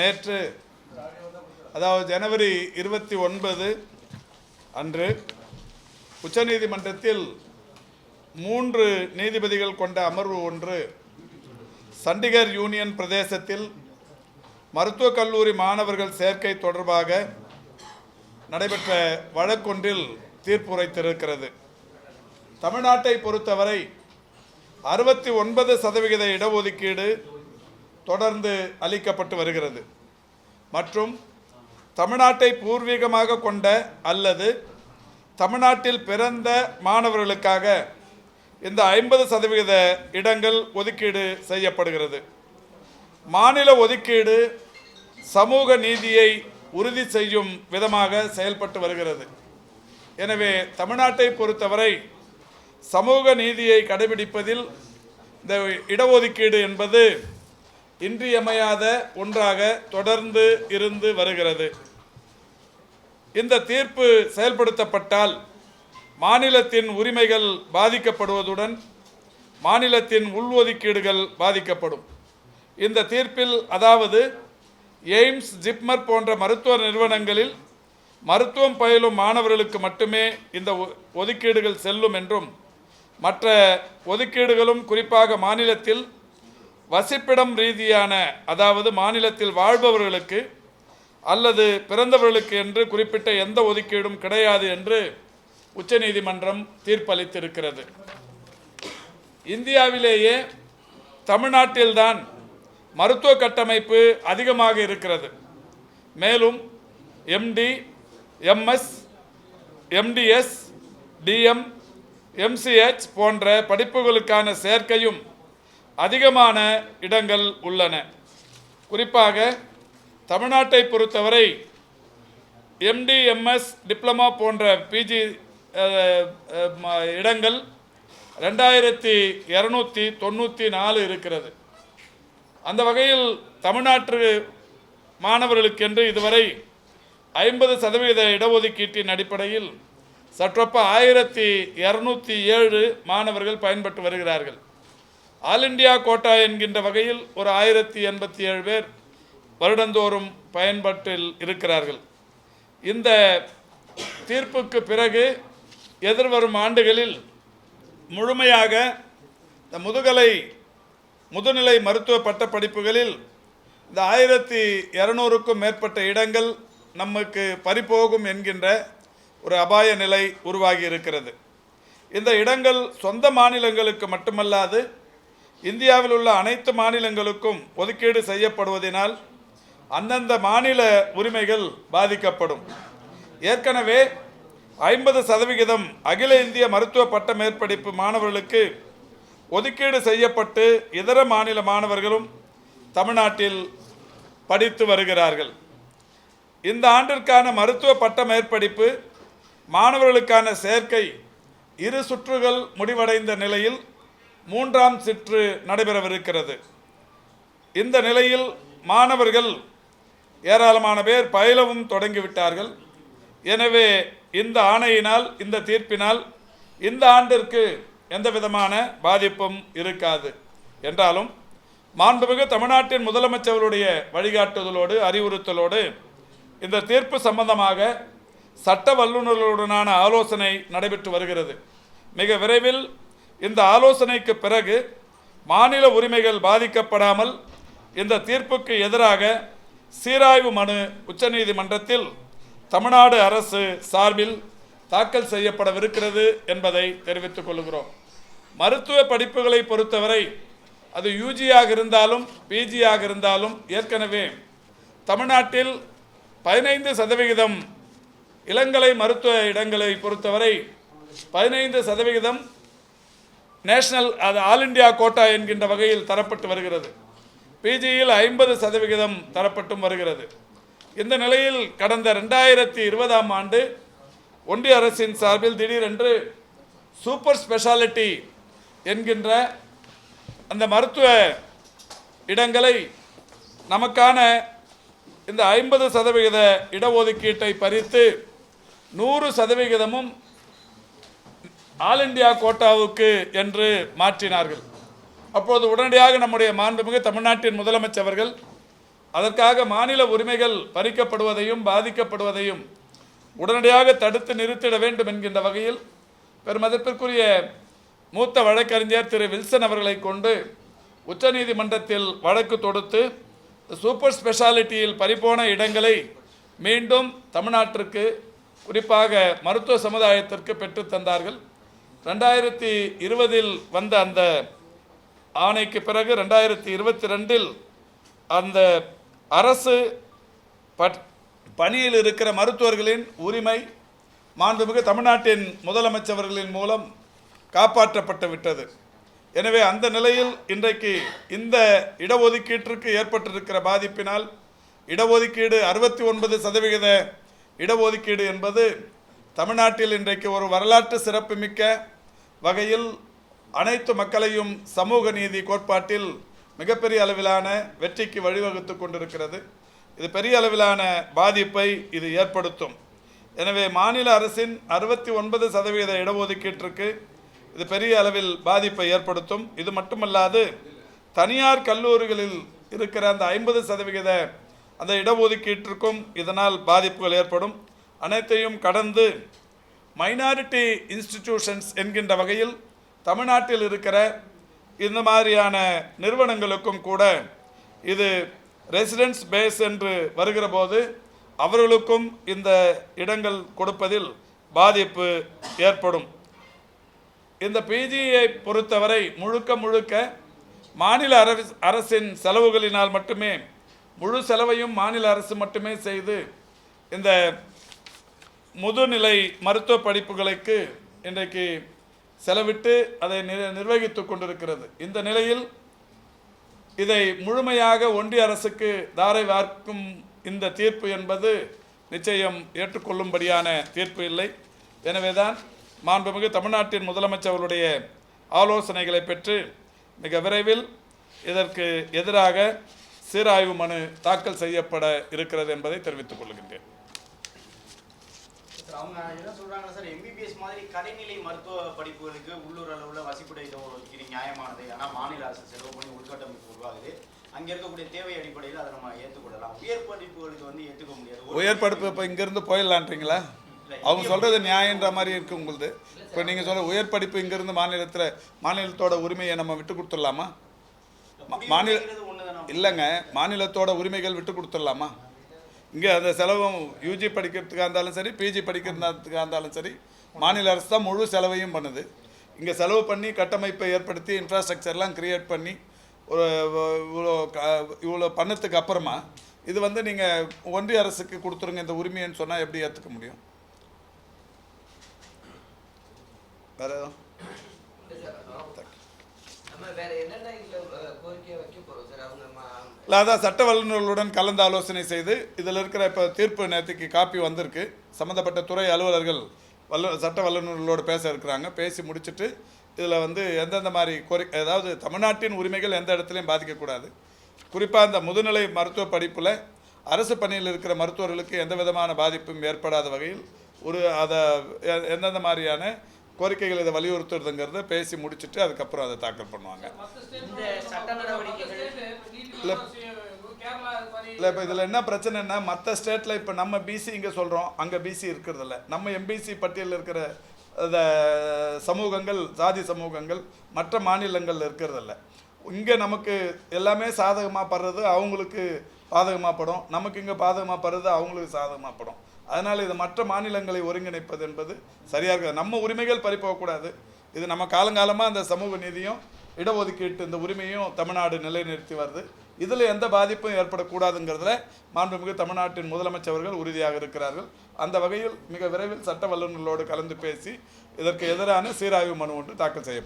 நேற்று அதாவது ஜனவரி இருபத்தி ஒன்பது அன்று உச்சநீதிமன்றத்தில் மூன்று நீதிபதிகள் கொண்ட அமர்வு ஒன்று சண்டிகர் யூனியன் பிரதேசத்தில் மருத்துவக் கல்லூரி மாணவர்கள் சேர்க்கை தொடர்பாக நடைபெற்ற வழக்கொன்றில் தீர்ப்புரைத்திருக்கிறது. தமிழ்நாட்டை பொறுத்தவரை அறுபத்தி ஒன்பது சதவிகித இடஒதுக்கீடு தொடர்ந்து அளிக்கப்பட்டு வருகிறது. மற்றும் தமிழ்நாட்டை பூர்வீகமாக கொண்ட அல்லது தமிழ்நாட்டில் பிறந்த மாணவர்களுக்காக இந்த ஐம்பது சதவிகித இடங்கள் ஒதுக்கீடு செய்யப்படுகிறது. மாநில ஒதுக்கீடு சமூக நீதியை உறுதி செய்யும் விதமாக செயல்பட்டு வருகிறது. எனவே தமிழ்நாட்டை பொறுத்தவரை சமூக நீதியை கடைபிடிப்பதில் இந்த இடஒதுக்கீடு என்பது இன்றியமையாத ஒன்றாக தொடர்ந்து இருந்து வருகிறது. இந்த தீர்ப்பு செயல்படுத்தப்பட்டால் மாநிலத்தின் உரிமைகள் பாதிக்கப்படுவதுடன் மாநிலத்தின் உள்ஒதுக்கீடுகள் பாதிக்கப்படும். இந்த தீர்ப்பில் அதாவது எய்ம்ஸ் ஜிப்மர் போன்ற மருத்துவ நிறுவனங்களில் மருத்துவம் பயிலும் மாணவர்களுக்கு மட்டுமே இந்த ஒ- ஒதுக்கீடுகள் செல்லும் என்றும் மற்ற ஒதுக்கீடுகளும் குறிப்பாக மாநிலத்தில் வசிப்பிடம் ரீதியான அதாவது மாநிலத்தில் வாழ்பவர்களுக்கு அல்லது பிறந்தவர்களுக்கு என்று குறிப்பிட்ட எந்த ஒதுக்கீடும் கிடையாது என்று உச்சநீதிமன்றம் தீர்ப்பளித்திருக்கிறது. இந்தியாவிலேயே தமிழ்நாட்டில்தான் மருத்துவ கட்டமைப்பு அதிகமாக இருக்கிறது. மேலும் MD MS MDS DM MCh போன்ற படிப்புகளுக்கான சேர்க்கையும் அதிகமான இடங்கள் உள்ளன. குறிப்பாக தமிழ்நாட்டை பொறுத்தவரை எம்டி எம்எஸ் டிப்ளமா போன்ற பிஜி இடங்கள் ரெண்டாயிரத்தி இரநூத்தி தொண்ணூற்றி நாலு இருக்கிறது. அந்த வகையில் தமிழ்நாட்டு மாணவர்களுக்கென்று இதுவரை ஐம்பது சதவீத இடஒதுக்கீட்டின் அடிப்படையில் சற்றொப்ப ஆயிரத்தி இரநூத்தி ஏழு மாணவர்கள் பயன்பட்டு வருகிறார்கள். ஆல் இந்தியா கோட்டா என்கின்ற வகையில் ஒரு ஆயிரத்தி எண்பத்தி ஏழு பேர் வருடந்தோறும் பயன்பாட்டில் இருக்கிறார்கள். இந்த தீர்ப்புக்கு பிறகு எதிர்வரும் ஆண்டுகளில் முழுமையாக இந்த முதுகலை முதுநிலை மருத்துவ பட்டப்படிப்புகளில் இந்த ஆயிரத்தி இரநூறுக்கும் மேற்பட்ட இடங்கள் நமக்கு பறிபோகும் என்கின்ற ஒரு அபாய நிலை உருவாகி இருக்கிறது. இந்த இடங்கள் சொந்த மாநிலங்களுக்கு மட்டுமல்லாது இந்தியாவில் உள்ள அனைத்து மாநிலங்களுக்கும் ஒதுக்கீடு செய்யப்படுவதினால் அந்தந்த மாநில உரிமைகள் பாதிக்கப்படும். ஏற்கனவே ஐம்பது சதவிகிதம் அகில இந்திய மருத்துவ பட்ட மேற்படிப்பு மாணவர்களுக்கு ஒதுக்கீடு செய்யப்பட்டு இதர மாநில மாணவர்களும் தமிழ்நாட்டில் படித்து வருகிறார்கள். இந்த ஆண்டிற்கான மருத்துவ பட்ட மேற்படிப்பு மாணவர்களுக்கான சேர்க்கை இரு சுற்றுகள் முடிவடைந்த நிலையில் மூன்றாம் சுற்று நடைபெறவிருக்கிறது. இந்த நிலையில் மாணவர்கள் ஏராளமான பேர் பயிலவும் தொடங்கிவிட்டார்கள். எனவே இந்த ஆணையினால் இந்த தீர்ப்பினால் இந்த ஆண்டிற்கு எந்த விதமான பாதிப்பும் இருக்காது. என்றாலும் மாண்புமிகு தமிழ்நாட்டின் முதலமைச்சர்களுடைய வழிகாட்டுதலோடு அறிவுறுத்தலோடு இந்த தீர்ப்பு சம்பந்தமாக சட்ட வல்லுநர்களுடனான ஆலோசனை நடைபெற்று வருகிறது. மிக விரைவில் இந்த ஆலோசனைக்கு பிறகு மாநில உரிமைகள் பாதிக்கப்படாமல் இந்த தீர்ப்புக்கு எதிராக சீராய்வு மனு உச்சநீதிமன்றத்தில் தமிழ்நாடு அரசு சார்பில் தாக்கல் செய்யப்படவிருக்கிறது என்பதை தெரிவித்துக் கொள்கிறோம். மருத்துவ படிப்புகளை பொறுத்தவரை அது யூஜியாக இருந்தாலும் பிஜியாக இருந்தாலும் ஏற்கனவே தமிழ்நாட்டில் பதினைந்து சதவிகிதம் இளங்கலை மருத்துவ இடங்களை பொறுத்தவரை பதினைந்து சதவிகிதம் நேஷனல் அது ஆல் இந்தியா கோட்டா என்கின்ற வகையில் தரப்பட்டு வருகிறது. பிஜியில் ஐம்பது சதவிகிதம் தரப்பட்டும் வருகிறது. இந்த நிலையில் கடந்த ரெண்டாயிரத்தி இருபதாம் ஆண்டு ஒன்றிய அரசின் சார்பில் திடீரென்று சூப்பர் ஸ்பெஷாலிட்டி என்கின்ற அந்த மருத்துவ இடங்களை நமக்கான இந்த ஐம்பது சதவிகித இடஒதுக்கீட்டை பறித்து நூறு சதவிகிதமும் ஆல் இந்தியா கோட்டாவுக்கு என்று மாற்றினார்கள். அப்போது உடனடியாக நம்முடைய மாண்புமிகு தமிழ்நாட்டின் முதலமைச்சர்கள் அதற்காக மாநில உரிமைகள் பறிக்கப்படுவதையும் பாதிக்கப்படுவதையும் உடனடியாக தடுத்து நிறுத்திட வேண்டும் என்கின்ற வகையில் பெருமதிப்பிற்குரிய மூத்த வழக்கறிஞர் திரு வில்சன் அவர்களை கொண்டு உச்சநீதிமன்றத்தில் வழக்கு தொடுத்து சூப்பர் ஸ்பெஷாலிட்டியில் பறிபோன இடங்களை மீண்டும் தமிழ்நாட்டிற்கு குறிப்பாக மருத்துவ சமுதாயத்திற்கு பெற்றுத்தந்தார்கள் தந்தார்கள். ரெண்டாயிரத்தி இருபதில் வந்த அந்த ஆணைக்கு பிறகு ரெண்டாயிரத்தி இருபத்தி ரெண்டில் அந்த அரசு பட் பணியில் இருக்கிற மருத்துவர்களின் உரிமை மாண்புமிகு தமிழ்நாட்டின் முதலமைச்சர்களின் மூலம் காப்பாற்றப்பட்டு விட்டது. எனவே அந்த நிலையில் இன்றைக்கு இந்த இடஒதுக்கீட்டிற்கு ஏற்பட்டிருக்கிற பாதிப்பினால் இடஒதுக்கீடு அறுபத்தி ஒன்பது சதவிகித இடஒதுக்கீடு என்பது தமிழ்நாட்டில் இன்றைக்கு ஒரு வரலாற்று சிறப்புமிக்க வகையில் அனைத்து மக்களையும் சமூக நீதி கோட்பாட்டில் மிகப்பெரிய அளவிலான வெற்றிக்கு வழிவகுத்து கொண்டிருக்கிறது. இது பெரிய அளவிலான பாதிப்பை இது ஏற்படுத்தும். எனவே மாநில அரசின் அறுபத்தி ஒன்பது சதவீத இடஒதுக்கீட்டிற்கு இது பெரிய அளவில் பாதிப்பை ஏற்படுத்தும். இது மட்டுமல்லாது தனியார் கல்லூரிகளில் இருக்கிற அந்த ஐம்பது சதவிகித அந்த இடஒதுக்கீட்டிற்கும் இதனால் பாதிப்புகள் ஏற்படும். அனைத்தையும் கடந்து மைனாரிட்டி இன்ஸ்டிடியூஷன்ஸ் என்கின்ற வகையில் தமிழ்நாட்டில் இருக்கிற இந்த மாதிரியான நிறுவனங்களுக்கும் கூட இது ரெசிடென்ஸ் பேஸ் என்று வருகிற போது அவர்களுக்கும் இந்த இடங்கள் கொடுப்பதில் பாதிப்பு ஏற்படும். இந்த பிஜியை பொறுத்தவரை முழுக்க முழுக்க மாநில அரசின் செலவுகளினால் மட்டுமே முழு செலவையும் மாநில அரசு மட்டுமே செய்து இந்த முதுநிலை மருத்துவ படிப்புகளுக்கு இன்றைக்கு செலவிட்டு அதை நிர் நிர்வகித்து கொண்டிருக்கிறது. இந்த நிலையில் இதை முழுமையாக ஒன்றிய அரசுக்கு தாரை வார்க்கும் இந்த தீர்ப்பு என்பது நிச்சயம் ஏற்றுக்கொள்ளும்படியான தீர்ப்பு இல்லை. எனவேதான் மாண்புமிகு தமிழ்நாட்டின் முதலமைச்சர் அவருடைய ஆலோசனைகளை பெற்று மிக விரைவில் இதற்கு எதிராக சீராய்வு மனு தாக்கல் செய்யப்பட இருக்கிறது என்பதை தெரிவித்துக் கொள்கின்றேன். சார் அவங்க என்ன சொல்றாங்கன்னா சார் எம்பிபிஎஸ் மாதிரி கடைநிலை மருத்துவ படிப்புகளுக்கு உள்ளூர் அளவுல வசிப்பிட ஒதுக்கீடு நியாயமானது. ஆனா மாநில அரசு செலவு பண்ணி உள்கட்டமைப்பு உருவாகுது. அங்க இருக்கக்கூடிய தேவை அடிப்படையில் அதை நம்ம ஏற்றுக்கொள்ளலாம். உயர் படிப்புகளுக்கு வந்து ஏற்றுக்க முடியாது. உயர் படிப்பு இப்போ இங்கேருந்து போயிடலான்றீங்களா? அவங்க சொல்கிறது நியாயன்ற மாதிரி இருக்கு உங்களுது. இப்போ நீங்கள் சொல்ற உயர் படிப்பு இங்கேருந்து மாநிலத்தில் மாநிலத்தோட உரிமையை நம்ம விட்டு கொடுத்துடலாமா? மாநில? இல்லைங்க மாநிலத்தோட உரிமைகள் விட்டு கொடுத்துடலாமா? இங்கே அந்த செலவும் யூஜி படிக்கிறதுக்காக இருந்தாலும் சரி பிஜி படிக்கிறதுக்காக இருந்தாலும் சரி மாநில அரசு தான் முழு செலவையும் பண்ணுது. இங்கே செலவு பண்ணி கட்டமைப்பை ஏற்படுத்தி இன்ஃப்ராஸ்ட்ரக்சர்லாம் க்ரியேட் பண்ணி ஒரு இவ்வளோ க இவ்வளோ பண்ணதுக்கு அப்புறமா இது வந்து நீங்கள் ஒன்றிய அரசுக்கு கொடுத்துருங்க இந்த உரிமைன்னு சொன்னால் எப்படி ஏற்றுக்க முடியும்? வேறு எதுவும் நம்ம வேற என்னென்ன இதுல அஹ், கோரிக்கை வைக்க போறோம் சார் அவங்க ம- இல்லை அதான் சட்ட வல்லுநர்களுடன் கலந்து ஆலோசனை செய்து இதில் இருக்கிற இப்போ தீர்ப்பு நேற்றுக்கு காப்பி வந்திருக்கு. சம்மந்தப்பட்ட துறை அலுவலர்கள் வல்ல சட்ட வல்லுநர்களோடு பேச இருக்கிறாங்க. பேசி முடிச்சுட்டு இதில் வந்து எந்தெந்த மாதிரி கோரி அதாவது தமிழ்நாட்டின் உரிமைகள் எந்த இடத்துலையும் பாதிக்கக்கூடாது. குறிப்பாக அந்த முதுநிலை மருத்துவ படிப்பில் அரசு பணியில் இருக்கிற மருத்துவர்களுக்கு எந்த விதமான பாதிப்பும் ஏற்படாத வகையில் ஒரு அதை எந்தெந்த மாதிரியான கோரிக்கைகள் இதை வலியுறுத்துறதுங்கிறத பேசி முடிச்சுட்டு அதுக்கப்புறம் அதை தாக்கல் பண்ணுவாங்க. இல்லை இல்லை இப்போ இதில் என்ன பிரச்சனைன்னா மற்ற ஸ்டேட்டில் இப்போ நம்ம பிசி இங்கே சொல்கிறோம் அங்கே பிசி இருக்கிறதில்ல. நம்ம எம்பிசி பட்டியலில் இருக்கிற இந்த சமூகங்கள் சாதி சமூகங்கள் மற்ற மாநிலங்களில் இருக்கிறதில்ல. இங்கே நமக்கு எல்லாமே சாதகமாக படுறது அவங்களுக்கு பாதகமாக படும். நமக்கு இங்கே பாதகமாக படுறது அவங்களுக்கு சாதகமாக படும். அதனால் இது மற்ற மாநிலங்களை ஒருங்கிணைப்பது என்பது சரியாக இருக்காது. நம்ம உரிமைகள் பறிப்போகக்கூடாது இது நம்ம காலங்காலமாக அந்த சமூக நீதியும் இடஒதுக்கீட்டு இந்த உரிமையும் தமிழ்நாடு நிலைநிறுத்தி வருது. இதில் எந்த பாதிப்பும் ஏற்படக்கூடாதுங்கிறதுல மாண்புமிகு தமிழ்நாட்டின் முதலமைச்சர் அவர்கள் உறுதியாக இருக்கிறார்கள். அந்த வகையில் மிக விரைவில் சட்ட வல்லுநர்களோடு கலந்து பேசி இதற்கு எதிரான சீராய்வு மனு ஒன்று தாக்கல் சார்.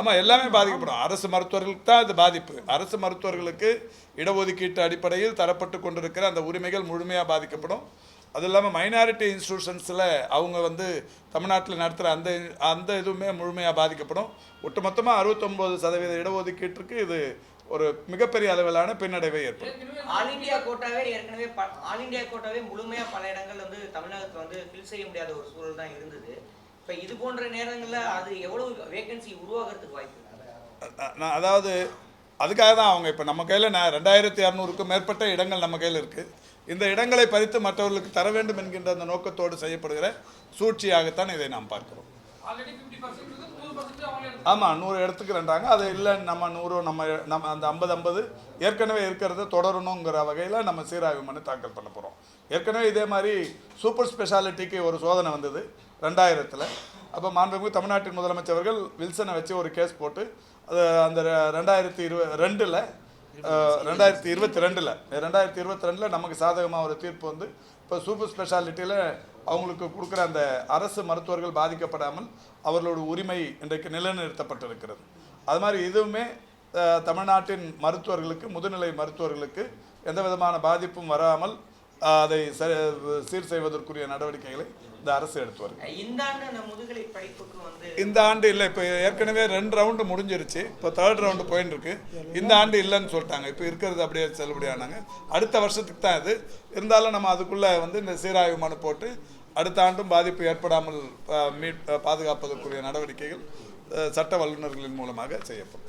ஆமாம் எல்லாமே பாதிக்கப்படும். அரசு மருத்துவர்களுக்கு தான் இது பாதிப்பு. அரசு மருத்துவர்களுக்கு இடஒதுக்கீட்டு அடிப்படையில் தரப்பட்டு கொண்டிருக்கிற அந்த உரிமைகள் முழுமையாக பாதிக்கப்படும். அது இல்லாமல் மைனாரிட்டி இன்ஸ்டிடியூஷன்ஸில் அவங்க வந்து தமிழ்நாட்டில் நடத்துகிற அந்த அந்த இதுவுமே முழுமையாக பாதிக்கப்படும். ஒட்டுமொத்தமாக அறுபத்தொம்போது சதவீத இடஒதுக்கீட்டிற்கு இது ஒரு மிகப்பெரிய அளவிலான பின்னடைவை ஏற்படும். ஆல் இந்தியா கோட்டாவே ஏற்கனவே ஆல் இந்தியா கோட்டாவே முழுமையா பல இடங்கள் வந்து தமிழகத்துல வந்து ஃபில் செய்ய முடியாத ஒரு சூழல் தான் இருந்தது. இப்ப இது போன்ற நேரங்கள்ல அது எவ்வளவு வேகன்சி உருவாகிறதுக்கு வாய்ப்பு நான் அதாவது அதுக்காக தான் அவங்க இப்போ நம்ம கையில் நான் ரெண்டாயிரத்தி இரநூறுக்கும் மேற்பட்ட இடங்கள் நம்ம கையில் இருக்குது இந்த இடங்களை பறித்து மற்றவர்களுக்கு தர வேண்டும் என்கின்ற அந்த நோக்கத்தோடு செய்யப்படுகிற சூழ்ச்சியாகத்தான் இதை நாம் பார்க்கிறோம். நூறு ஆமாம் நூறு எடுத்துக்கிறேன்றாங்க. அது இல்லை நம்ம நூறு நம்ம நம்ம அந்த ஐம்பது ஐம்பது ஏற்கனவே இருக்கிறத தொடரணுங்கிற வகையில் நம்ம சீராய்வு மனு தாக்கல் பண்ண போகிறோம் ஏற்கனவே இதே மாதிரி சூப்பர் ஸ்பெஷாலிட்டிக்கு ஒரு சோதனை வந்தது ரெண்டாயிரத்தில். அப்போ மாண்புமிகு தமிழ்நாட்டின் முதலமைச்சர் அவர்கள் வில்சனை வச்சு ஒரு கேஸ் போட்டு அது அந்த ரெண்டாயிரத்தி இருவ ரெண்டில் ரெண்டாயிரத்தி இருபத்தி ரெண்டில் ரெண்டாயிரத்தி இருபத்தி ரெண்டில் நமக்கு சாதகமாக ஒரு தீர்ப்பு வந்து இப்போ சூப்பர் ஸ்பெஷாலிட்டியில் அவங்களுக்கு கொடுக்குற அந்த அரசு மருத்துவர்கள் பாதிக்கப்படாமல் அவர்களோட உரிமை இன்றைக்கு நிலைநிறுத்தப்பட்டிருக்கிறது. அது மாதிரி இதுவுமே தமிழ்நாட்டின் மருத்துவர்களுக்கு முதுநிலை மருத்துவர்களுக்கு எந்த விதமான பாதிப்பும் வராமல் அதை ச- சீர் செய்வதற்குரிய நடவடிக்கைகளை இந்த அரசு எடுத்து வருகிறது இந்த ஆண்டு முதுகலை படிப்புக்கு வந்து இந்த ஆண்டு இல்லை இப்போ ஏற்கனவே ரெண்டு ரவுண்டு முடிஞ்சிருச்சு. இப்போ தேர்ட் ரவுண்டு போயின்னு இருக்கு. இந்த ஆண்டு இல்லைன்னு சொல்லிட்டாங்க. இப்போ இருக்கிறது அப்படியே செல்லுபடியானாங்க அடுத்த வருஷத்துக்கு தான் இது. இருந்தாலும் நம்ம அதுக்குள்ளே வந்து இந்த சீராய்வு மனு போட்டு அடுத்த ஆண்டும் பாதிப்பு ஏற்படாமல் மீட் பாதுகாப்பதற்குரிய நடவடிக்கைகள் சட்ட வல்லுநர்களின் மூலமாக செய்யப்படும்.